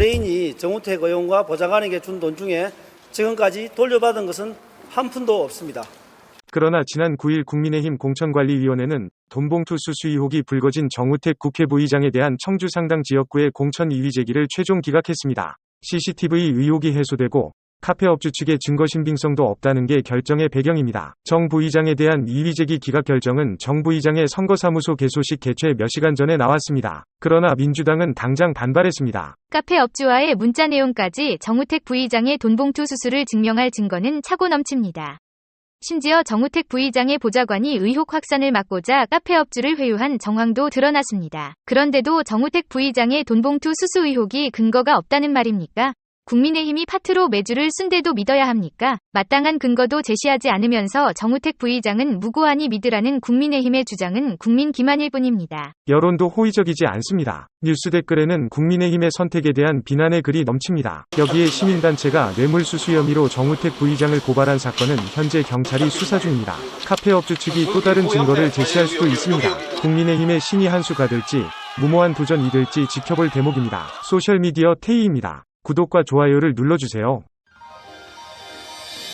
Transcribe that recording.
의뢰인이 정우택 의원과 보좌관에게 준 돈 중에 지금까지 돌려받은 것은 한 푼도 없습니다. 그러나 지난 9일 국민의힘 공천관리위원회는 돈봉투 수수 의혹이 불거진 정우택 국회 부의장에 대한 청주 상당 지역구의 공천 이의 제기를 최종 기각했습니다. CCTV 의혹이 해소되고 카페업주 측의 증거 신빙성도 없다는 게 결정의 배경입니다. 정 부의장에 대한 이의 제기 기각 결정은 정 부의장의 선거사무소 개소식 개최 몇 시간 전에 나왔습니다. 그러나 민주당은 당장 반발했습니다. 카페 업주와의 문자 내용까지 정우택 부의장의 돈봉투 수수를 증명할 증거는 차고 넘칩니다. 심지어 정우택 부의장의 보좌관이 의혹 확산을 막고자 카페 업주를 회유한 정황도 드러났습니다. 그런데도 정우택 부의장의 돈봉투 수수 의혹이 근거가 없다는 말입니까? 국민의힘이 파트로 매주를 순대도 믿어야 합니까? 마땅한 근거도 제시하지 않으면서 정우택 부의장은 무고하니 믿으라는 국민의힘의 주장은 국민 기만일 뿐입니다. 여론도 호의적이지 않습니다. 뉴스 댓글에는 국민의힘의 선택에 대한 비난의 글이 넘칩니다. 여기에 시민단체가 뇌물수수 혐의로 정우택 부의장을 고발한 사건은 현재 경찰이 수사 중입니다. 카페업주 측이 또 다른 증거를 제시할 수도 있습니다. 국민의힘의 신이 한 수 가될지 무모한 도전이 될지 지켜볼 대목입니다. 소셜미디어 테이입니다. 구독과 좋아요를 눌러주세요.